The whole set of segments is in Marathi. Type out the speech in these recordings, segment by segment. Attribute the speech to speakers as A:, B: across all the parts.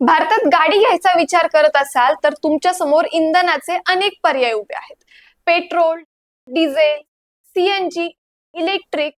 A: भारतात गाडी घ्यायचा विचार करत असाल तर तुमच्यासमोर इंधनाचे अनेक पर्याय उभे आहेत. पेट्रोल डिझेल सीएनजी इलेक्ट्रिक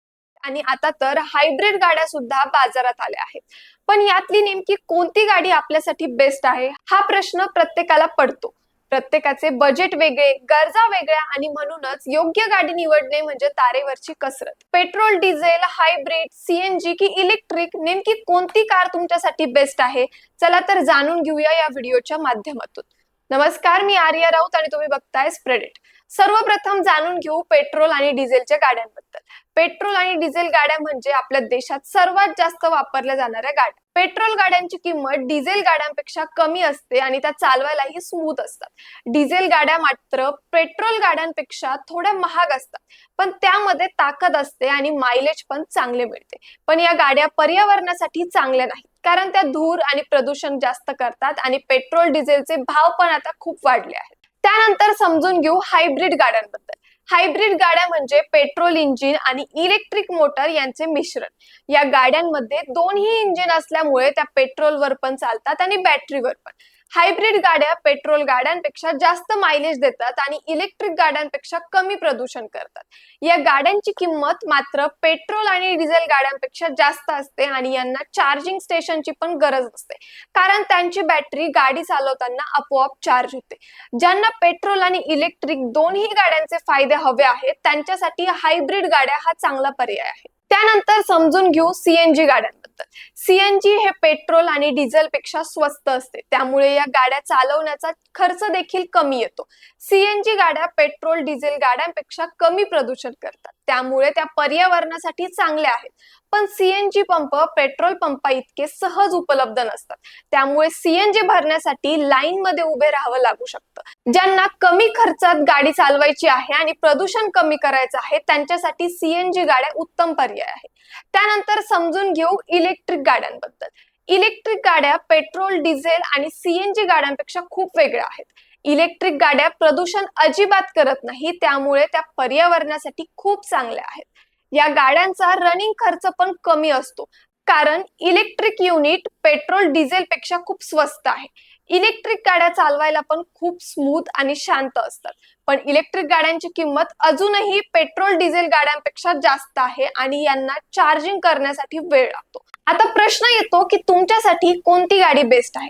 A: आणि आता तर हायब्रिड गाड्या सुद्धा बाजारात आल्या आहेत. पण यातली नेमकी कोणती गाडी आपल्यासाठी बेस्ट आहे? हा प्रश्न प्रत्येकाला पडतो. प्रत्येकाचे बजेट वेगळे गरजा वेगळ्या आणि म्हणूनच योग्य गाडी निवडणे म्हणजे तारेवरची कसरत. पेट्रोल डिझेल हायब्रिड सीएनजी की इलेक्ट्रिक नेमकी कोणती कार तुमच्यासाठी बेस्ट आहे? चला तर जाणून घेऊया या व्हिडिओच्या माध्यमातून. नमस्कार मी आर्या राऊत आणि तुम्ही बघताय स्प्रेडिट सर्वप्रथम जाणून घेऊ पेट्रोल आणि डिझेलच्या गाड्यांबद्दल. पेट्रोल आणि डिझेल गाड्या म्हणजे आपल्या देशात सर्वात जास्त वापरल्या जाणाऱ्या गाड्या. पेट्रोल गाड्यांची किंमत डिझेल गाड्यांपेक्षा कमी असते आणि त्या चालवायलाही स्मूथ असतात. डिझेल गाड्या मात्र पेट्रोल गाड्यांपेक्षा थोड्या महाग असतात. पण त्यामध्ये ताकद असते आणि मायलेज पण चांगले मिळते. पण या गाड्या पर्यावरणासाठी चांगल्या नाहीत. कारण त्या धूर आणि प्रदूषण जास्त करतात आणि पेट्रोल डिझेलचे भाव पण आता खूप वाढले आहेत. त्यानंतर समजून घेऊ हायब्रिड गाड्यांबद्दल. हायब्रिड गाड्या म्हणजे पेट्रोल इंजिन आणि इलेक्ट्रिक मोटर यांचे मिश्रण. या गाड्यांमध्ये दोन्ही इंजिन असल्यामुळे त्या पेट्रोलवर पण चालतात आणि बॅटरीवर पण. हायब्रिड गाड्या पेट्रोल गाड्यांपेक्षा जास्त मायलेज देतात आणि इलेक्ट्रिक गाड्यांपेक्षा कमी प्रदूषण करतात. या गाड्यांची किंमत मात्र पेट्रोल आणि डिझेल गाड्यांपेक्षा जास्त असते आणि यांना चार्जिंग स्टेशनची पण गरज असते. कारण त्यांची बॅटरी गाडी चालवताना आपोआप चार्ज होते. ज्यांना पेट्रोल आणि इलेक्ट्रिक दोन्ही गाड्यांचे फायदे हवे आहेत त्यांच्यासाठी हायब्रिड गाड्या हा चांगला पर्याय आहे. त्यानंतर समजून घेऊ सीएनजी गाड्यांबद्दल. सीएनजी हे पेट्रोल आणि डिझेलपेक्षा स्वस्त असते. त्यामुळे या गाड्या चालवण्याचा खर्च देखील कमी येतो. सीएनजी गाड्या पेट्रोल डिझेल गाड्यांपेक्षा कमी प्रदूषण करतात. त्यामुळे त्या पर्यावरणासाठी चांगल्या आहेत. पण सीएनजी पंप पेट्रोल पंपा इतके सहज उपलब्ध नसतात. त्यामुळे सीएनजी भरण्यासाठी लाईन मध्ये उभे राहावं लागू शकतं. ज्यांना कमी खर्चात गाडी चालवायची आहे आणि प्रदूषण कमी करायचं आहे त्यांच्यासाठी सीएनजी गाड्या उत्तम पर्याय आहे. त्यानंतर समजून घेऊ इलेक्ट्रिक गाड्यांबद्दल. इलेक्ट्रिक गाड्या पेट्रोल डिझेल आणि सीएनजी गाड्यांपेक्षा खूप वेगळ्या आहेत. इलेक्ट्रिक गाड्या प्रदूषण अजिबात करत नाही त्यामुळे त्या पर्यावरणासाठी खूप चांगल्या आहेत. या गाड्यांचा रनिंग खर्च पण कमी असतो. कारण इलेक्ट्रिक युनिट पेट्रोल डिझेल पेक्षा खूप स्वस्त आहे. इलेक्ट्रिक गाड्या चालवायला पण खूप स्मूथ आणि शांत असतात. पण इलेक्ट्रिक गाड्यांची किंमत अजूनही पेट्रोल डिझेल गाड्यांपेक्षा जास्त आहे आणि यांना चार्जिंग करण्यासाठी वेळ लागतो. आता प्रश्न येतो की तुमच्यासाठी कोणती गाडी बेस्ट आहे?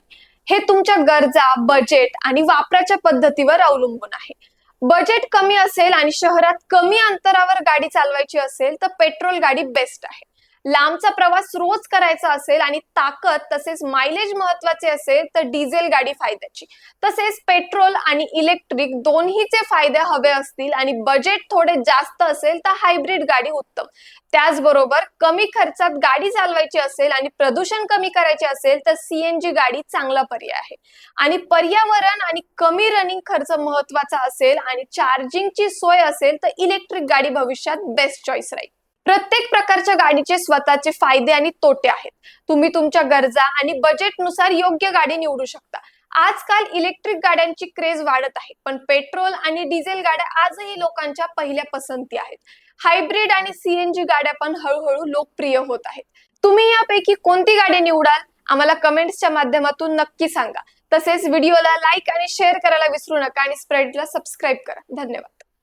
A: हे तुमच्या गरजा बजेट आणि वापराच्या पद्धतीवर अवलंबून आहे. बजेट कमी असेल आणि शहरात कमी अंतरावर गाडी चालवायची असेल तर पेट्रोल गाडी बेस्ट आहे. लांबचा प्रवास रोज करायचा असेल आणि ताकद तसेच मायलेज महत्त्वाचे असेल तर डिझेल गाडी फायद्याची. तसेच पेट्रोल आणि इलेक्ट्रिक दोन्हीचे फायदे हवे असतील आणि बजेट थोडे जास्त असेल तर हायब्रिड गाडी उत्तम. त्याचबरोबर कमी खर्चात गाडी चालवायची असेल आणि प्रदूषण कमी करायचे असेल तर सीएनजी गाडी चांगला पर्याय आहे. आणि पर्यावरण आणि कमी रनिंग खर्च महत्त्वाचा असेल आणि चार्जिंगची सोय असेल तर इलेक्ट्रिक गाडी भविष्यात बेस्ट चॉईस राहील. प्रत्येक प्रकारच्या गाडीचे स्वतःचे फायदे आणि तोटे आहेत. तुम्ही तुमच्या गरजा आणि बजेटनुसार योग्य गाडी निवडू शकता. आजकाल इलेक्ट्रिक गाड्यांची क्रेज वाढत आहे पण पेट्रोल आणि डिझेल गाड्या आजही लोकांच्या पहिल्या पसंती आहेत. हायब्रिड आणि सीएनजी गाड्या पण हळूहळू लोकप्रिय होत आहेत. तुम्ही यापैकी कोणती गाडी निवडाल? आम्हाला कमेंट्सच्या माध्यमातून नक्की सांगा. तसेच व्हिडिओला लाईक आणि शेअर करायला विसरू नका आणि स्प्रेडला सबस्क्राईब करा. धन्यवाद.